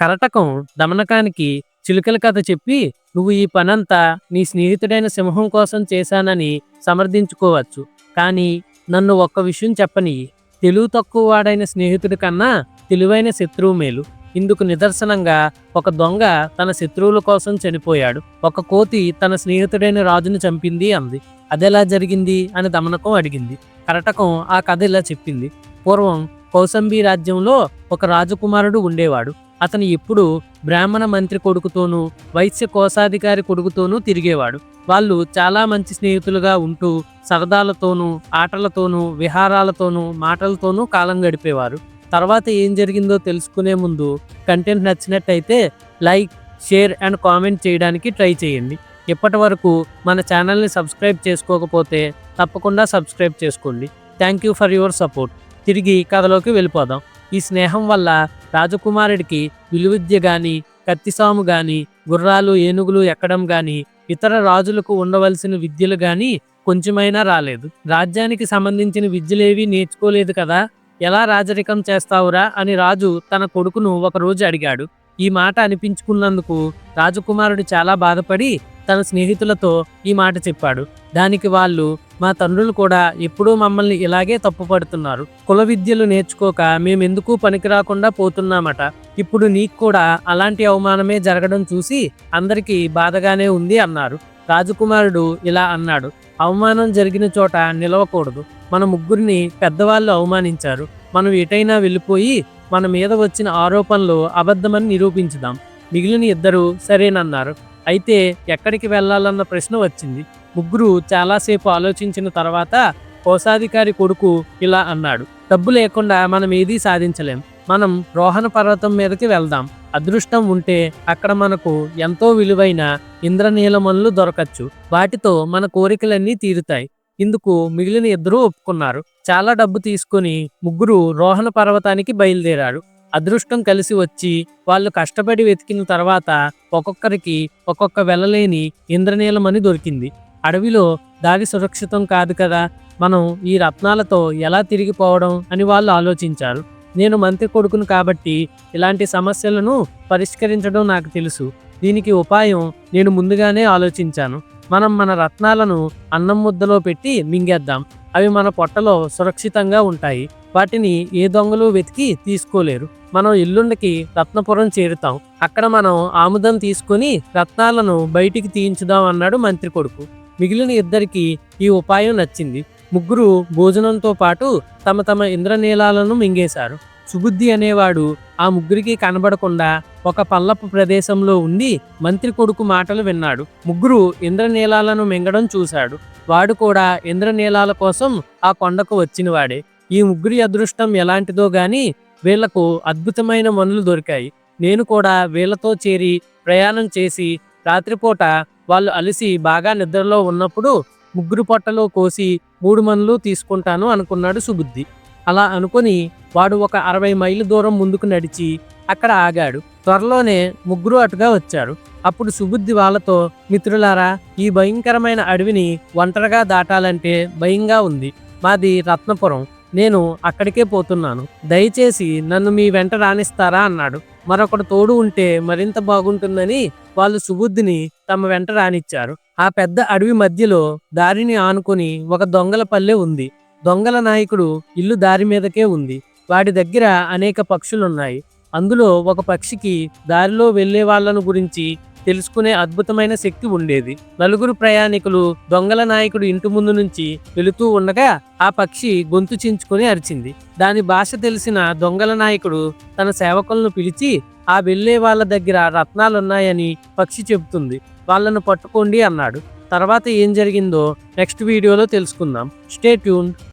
కరటకం దమనకానికి చిలుకల కథ చెప్పి నువ్వు ఈ పనంతా నీ స్నేహితుడైన సింహం కోసం చేశానని సమర్థించుకోవచ్చు. కానీ నన్ను ఒక్క విషయం చెప్పని తెలుగు తక్కువ వాడైన స్నేహితుడి కన్నా తెలివైన శత్రువు మేలు. ఇందుకు నిదర్శనంగా ఒక దొంగ తన శత్రువుల కోసం చనిపోయాడు. ఒక కోతి తన స్నేహితుడైన రాజును చంపింది అంది. అదెలా జరిగింది? అని దమనకం అడిగింది. కరటకం ఆ కథ ఇలా చెప్పింది. పూర్వం కౌసంబి రాజ్యంలో ఒక రాజకుమారుడు ఉండేవాడు. అతను ఎప్పుడు బ్రాహ్మణ మంత్రి కొడుకుతోనూ వైశ్య కోశాధికారి కొడుకుతోనూ తిరిగేవాడు. వాళ్ళు చాలా మంచి స్నేహితులుగా ఉంటూ సరదాలతోనూ ఆటలతోనూ విహారాలతోనూ మాటలతోనూ కాలం గడిపేవారు. తర్వాత ఏం జరిగిందో తెలుసుకునే ముందు కంటెంట్ నచ్చినట్టయితే లైక్ షేర్ అండ్ కామెంట్ చేయడానికి ట్రై చేయండి. ఇప్పటి వరకు మన ఛానల్ని సబ్స్క్రైబ్ చేసుకోకపోతే తప్పకుండా సబ్స్క్రైబ్ చేసుకోండి. Thank you for your support. తిరిగి కథలోకి వెళ్ళిపోదాం. ఈ స్నేహం వల్ల రాజకుమారుడికి విలువిద్య గాని కత్తిసాము గాని గుర్రాలు ఏనుగులు ఎక్కడం గాని ఇతర రాజులకు ఉండవలసిన విద్యలు గాని కొంచెమైనా రాలేదు. రాజ్యానికి సంబంధించిన విద్యలేవి నేర్చుకోలేదు కదా ఎలా రాజరికం చేస్తావురా అని రాజు తన కొడుకును ఒకరోజు అడిగాడు. ఈ మాట అనిపించుకున్నందుకు రాజకుమారుడు చాలా బాధపడి తన స్నేహితులతో ఈ మాట చెప్పాడు. దానికి వాళ్ళు మా తండ్రులు కూడా ఎప్పుడూ మమ్మల్ని ఇలాగే తప్పుపడుతున్నారు. కుల విద్యలు నేర్చుకోక మేమెందుకు పనికిరాకుండా పోతున్నామట. ఇప్పుడు నీకు కూడా అలాంటి అవమానమే జరగడం చూసి అందరికీ బాధగానే ఉంది అన్నారు. రాజకుమారుడు ఇలా అన్నాడు అవమానం జరిగిన చోట నిలవకూడదు. మన ముగ్గురిని పెద్దవాళ్ళు అవమానించారు. మనం ఎటైనా వెళ్ళిపోయి మన మీద వచ్చిన ఆరోపణలు అబద్ధమని నిరూపించుదాం. మిగిలిన ఇద్దరు సరేనన్నారు. అయితే ఎక్కడికి వెళ్ళాలన్న ప్రశ్న వచ్చింది. ముగ్గురు చాలాసేపు ఆలోచించిన తర్వాత కోశాధికారి కొడుకు ఇలా అన్నాడు. డబ్బు లేకుండా మనం ఏదీ సాధించలేం. మనం రోహణ పర్వతం మీదకి వెళ్దాం. అదృష్టం ఉంటే అక్కడ మనకు ఎంతో విలువైన ఇంద్రనీలమనులు దొరకచ్చు. వాటితో మన కోరికలన్నీ తీరుతాయి. ఇందుకు మిగిలిన ఇద్దరూ ఒప్పుకున్నారు. చాలా డబ్బు తీసుకుని ముగ్గురు రోహణ పర్వతానికి బయలుదేరారు. అదృష్టం కలిసి వచ్చి వాళ్ళు కష్టపడి వెతికిన తర్వాత ఒక్కొక్కరికి ఒక్కొక్క వెళ్ళలేని ఇంద్రనీలమని దొరికింది. అడవిలో దారి సురక్షితం కాదు కదా మనం ఈ రత్నాలతో ఎలా తిరిగిపోవడం అని వాళ్ళు ఆలోచించారు. నేను మంత్రి కొడుకును కాబట్టి ఇలాంటి సమస్యలను పరిష్కరించడం నాకు తెలుసు. దీనికి ఉపాయం నేను ముందుగానే ఆలోచించాను. మనం మన రత్నాలను అన్నం ముద్దలో పెట్టి మింగేద్దాం. అవి మన పొట్టలో సురక్షితంగా ఉంటాయి. వాటిని ఏ దొంగలు వెతికి తీసుకోలేరు. మనం ఎల్లుండికి రత్నపురం చేరుతాం. అక్కడ మనం ఆముదం తీసుకొని రత్నాలను బయటికి తీయించుదాం అన్నాడు మంత్రి కొడుకు. మిగిలిన ఇద్దరికి ఈ ఉపాయం నచ్చింది. ముగ్గురు భోజనంతో పాటు తమ తమ ఇంద్రనీలాలను మింగేశారు. సుబుద్ధి అనేవాడు ఆ ముగ్గురికి కనబడకుండా ఒక పల్లపు ప్రదేశంలో ఉండి మంత్రి కొడుకు మాటలు విన్నాడు. ముగ్గురు ఇంద్రనీలాలను మింగడం చూశాడు. వాడు కూడా ఇంద్రనీలాల కోసం ఆ కొండకు వచ్చినవాడే. ఈ ముగ్గురి అదృష్టం ఎలాంటిదో గాని వీళ్ళకు అద్భుతమైన మనులు దొరికాయి. నేను కూడా వీళ్ళతో చేరి ప్రయాణం చేసి రాత్రిపూట వాళ్ళు అలిసి బాగా నిద్రలో ఉన్నప్పుడు ముగ్గురు పొట్టలో కోసి మూడు మనులు తీసుకుంటాను అనుకున్నాడు సుబుద్ధి. అలా అనుకొని వాడు ఒక అరవై మైలు దూరం ముందుకు నడిచి అక్కడ ఆగాడు. త్వరలోనే ముగ్గురు అటుగా వచ్చారు. అప్పుడు సుబుద్ధి వాళ్ళతో మిత్రులారా ఈ భయంకరమైన అడవిని ఒంటరిగా దాటాలంటే భయంగా ఉంది. మాది రత్నపురం. నేను అక్కడికే పోతున్నాను. దయచేసి నన్ను మీ వెంట రాణిస్తారా అన్నాడు. మరొకడు తోడు ఉంటే మరింత బాగుంటుందని వాళ్ళు సుబుద్ధిని తమ వెంట రానిచ్చారు. ఆ పెద్ద అడవి మధ్యలో దారిని ఆనుకొని ఒక దొంగల పల్లె ఉంది. దొంగల నాయకుడు ఇల్లు దారి మీదకే ఉంది. వాడి దగ్గర అనేక పక్షులున్నాయి. అందులో ఒక పక్షికి దారిలో వెళ్ళే వాళ్ళను గురించి తెలుసుకునే అద్భుతమైన శక్తి ఉండేది. నలుగురు ప్రయాణికులు దొంగల నాయకుడు ఇంటి ముందు నుంచి వెళుతూ ఉండగా ఆ పక్షి గొంతు చించుకుని అరిచింది. దాని భాష తెలిసిన దొంగల నాయకుడు తన సేవకులను పిలిచి ఆ వెళ్ళే వాళ్ళ దగ్గర రత్నాలున్నాయని పక్షి చెబుతుంది. వాళ్ళను పట్టుకోండి అన్నాడు. తర్వాత ఏం జరిగిందో నెక్స్ట్ వీడియోలో తెలుసుకుందాం. Stay tune